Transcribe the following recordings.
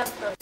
hasta la.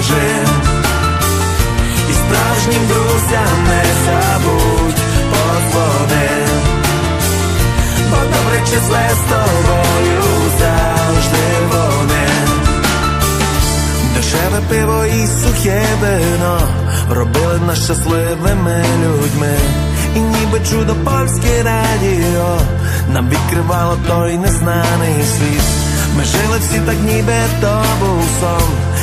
розкажи І справжнім друзям не забудь подзвони Бо добре числе з тобою завжди вони Дешеве пиво і сухе вино робили нас щасливими людьми. І ніби чудо польське радіо нам відкривало той незнаний світ. Ми жили всі так, ніби то був сон,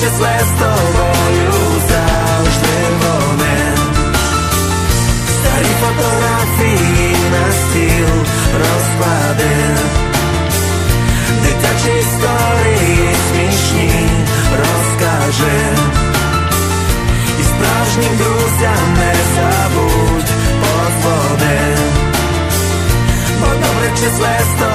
числе з тобою завжди вони Старі фотографії на стіл розкладив Дитячі історії смішні розкажи І справжнім друзям не забудь подзвони. Бо добре числе з тобою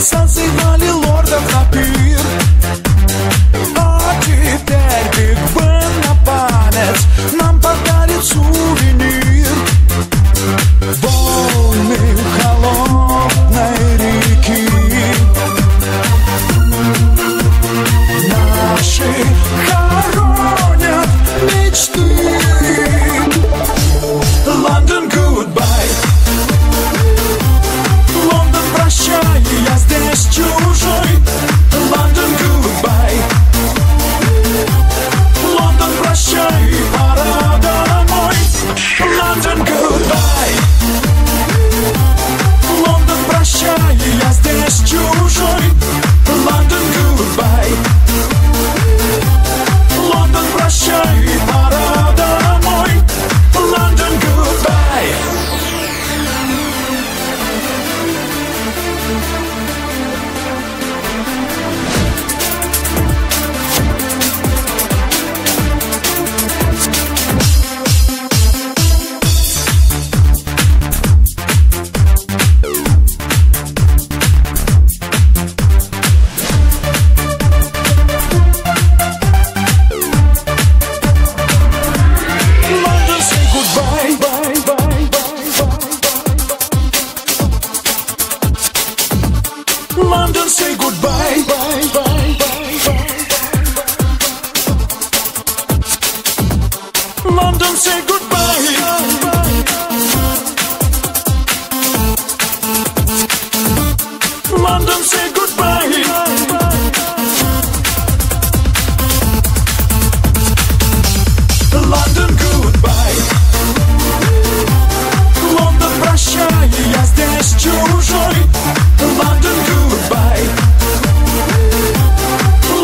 Созывали лордов на London, say goodbye. London, goodbye. Лондон, прощай, я здесь чужой. Лондон, goodbye.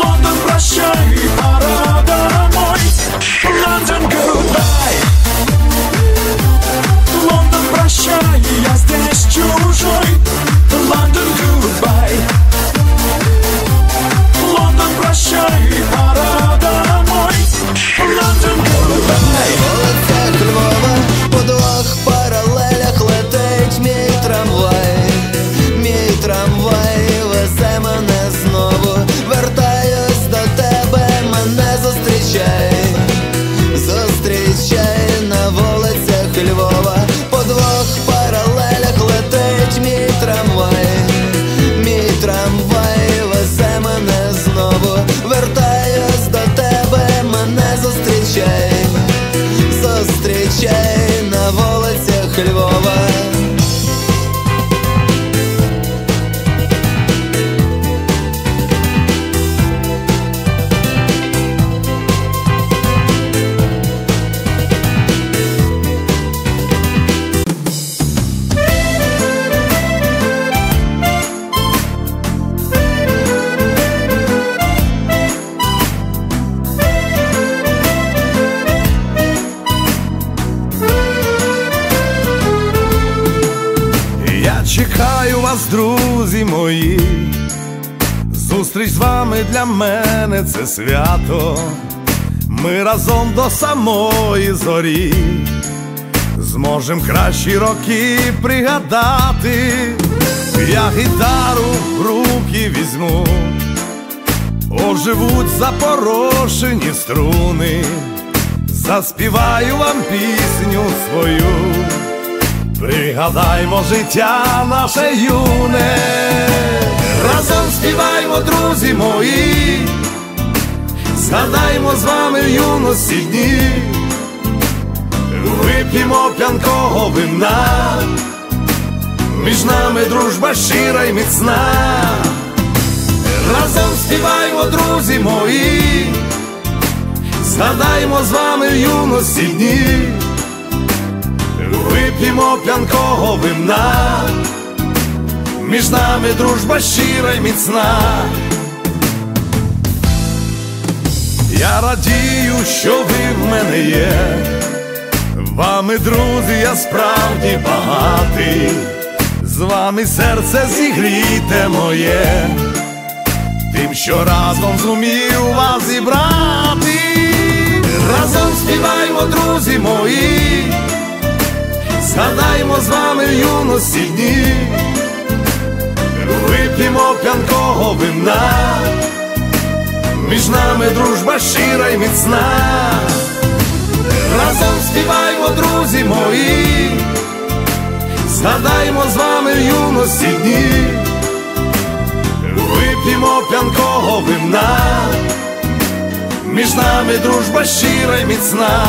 Лондон, прощай, пора домой. Лондон, goodbye. Лондон, прощай, я здесь чужой. Мої. Зустріч з вами для мене це свято. Ми разом до самої зорі. Зможем кращі роки пригадати. Я гітару в руки візьму. Оживуть запорошені струни. Заспіваю вам пісню свою. Пригадаймо життя наше юне, разом співаймо, друзі мої, згадаймо з вами в юності дні, вип'ємо п'янкого вина, між нами дружба щира й міцна, разом співаймо, друзі мої, згадаймо з вами в юності дні. Вип'ємо п'янкого вина, між нами дружба щира й міцна. Я радію, що ви в мене є, вами, друзі, я справді багатий, з вами серце зігріте моє, тим, що разом зумів вас зібрати, разом співаймо, друзі мої. Згадаймо з вами юності дні, вип'ємо п'янкого вина, між нами дружба щира й міцна, разом співаймо, друзі мої, згадаймо з вами юності дні, вип'ємо п'янкого вина, між нами дружба щира й міцна.